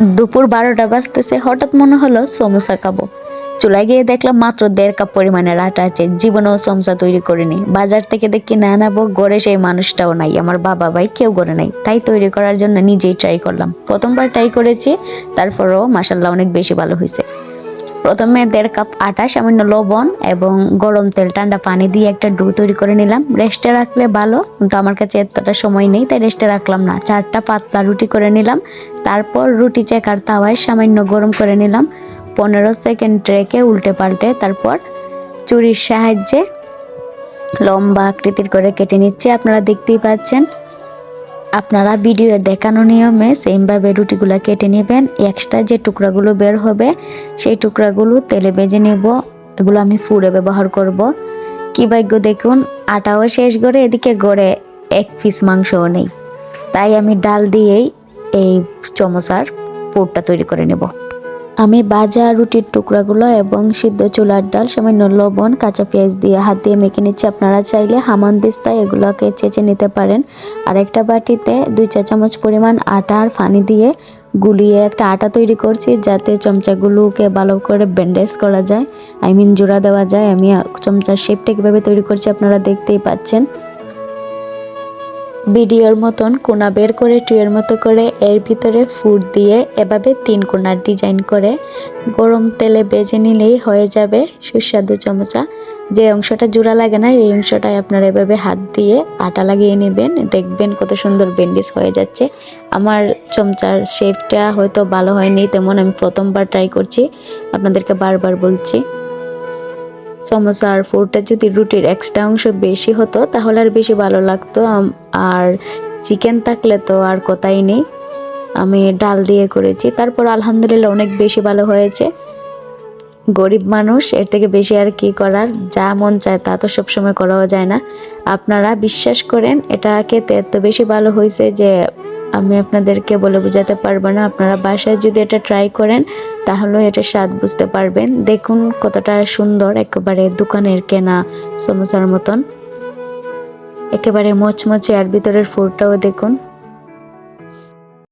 দুপুর বারোটা বাজতেছে, হঠাৎ মনে হলো সমোসা খাব। চুলায় গিয়ে দেখলাম মাত্র দেড় কাপ পরিমাণের আটা আছে, জীবনেও সমসা তৈরি করিনি। বাজার থেকে দেখি না আনাবো গড়ে সেই মানুষটাও নাই, আমার বাবা ভাই কেউ গড়ে নাই। তাই তৈরি করার জন্য নিজেই ট্রাই করলাম। প্রথমবার ট্রাই করেছি, তারপরও মাসাল্লাহ অনেক বেশি ভালো হয়েছে। প্রথমে দেড় কাপ আটা সামান্য লবণ এবং গরম তেল, ঠান্ডা পানি দিয়ে একটা ডো তৈরি করে নিলাম। রেস্টে রাখলে ভালো, কিন্তু আমার কাছে এতটা সময় নেই, তাই রেস্টে রাখলাম না। চারটা পাতলা রুটি করে নিলাম। তারপর রুটি চেকার তাওয়ায় সামান্য গরম করে নিলাম। পনেরো সেকেন্ড রেখে উল্টে পাল্টে তারপর চুরির সাহায্যে লম্বা আকৃতির করে কেটে নিচ্ছে। আপনারা দেখতেই পাচ্ছেন আপনারা ভিডিও দেখানো নিয়মে সেমভাবে রুটিগুলো কেটে নেবেন। এক্সট্রা যে টুকরাগুলো বের হবে, সেই টুকরাগুলো তেলে বেজে নেব। এগুলো আমি ফুড়ে ব্যবহার করব। কি ভাগ্য দেখুন, আটাও শেষ করে এদিকে গড়ে এক পিস মাংসও নেই। তাই আমি ডাল দিয়েই এই চমচার পুরটা তৈরি করে নেব। আমি ভাজা রুটির টুকরাগুলো এবং সিদ্ধ চুলার ডাল, সামান্য লবণ, কাঁচা পেঁয়াজ দিয়ে হাত দিয়ে মেখে নিচ্ছি। আপনারা চাইলে হামান দিস্তায় এগুলোকে চেঁচে নিতে পারেন। আর একটা বাটিতে দুই চা চামচ পরিমাণ আটা আর পানি দিয়ে গুলিয়ে একটা আটা তৈরি করছি, যাতে চমচাগুলোকে ভালো করে ব্যান্ডেজ করা যায়। আই মিন জোড়া দেওয়া যায়। আমি চমচার শেপটা কীভাবে তৈরি করছি আপনারা দেখতেই পাচ্ছেন। ভিডিওর মতন কোনা বের করে টুয়ের মতো করে এর ভিতরে ফুট দিয়ে এভাবে তিন কোনার ডিজাইন করে গরম তেলে বেজে নিলেই হয়ে যাবে সুস্বাদু চমচা। যে অংশটা জোড়া লাগে না, এই অংশটায় আপনারা এভাবে হাত দিয়ে আটা লাগিয়ে নেবেন। দেখবেন কত সুন্দর বেন্ডিস হয়ে যাচ্ছে। আমার চমচার শেপটা হয়তো ভালো হয়নি, তেমন আমি প্রথমবার ট্রাই করছি। আপনাদেরকে বারবার বলছি। সমোসা আর ফুডটা যদি রুটির এক্সট্রা অংশ বেশি হতো, তাহলে আর বেশি ভালো লাগতো। আর চিকেন থাকলে তো আর কোথায় নেই। আমি ডাল দিয়ে করেছি। তারপর আলহামদুলিল্লাহ অনেক বেশি ভালো হয়েছে। গরিব মানুষ, এর থেকে বেশি আর কি করার? যা মন চায় তা তো সবসময় করাও যায় না। আপনারা বিশ্বাস করেন, এটা খেতে এত বেশি ভালো হয়েছে যে আমি আপনাদেরকে বলে বোঝাতে পারব না। আপনারা বাসায় যদি এটা ট্রাই করেন, তাহলে এটা স্বাদ বুঝতে পারবেন। দেখুন কতটা সুন্দর একেবারে দোকানের কেনা সমোসার মতন। একেবারে মচমচে আর ভিতরের ফুলটাও দেখুন।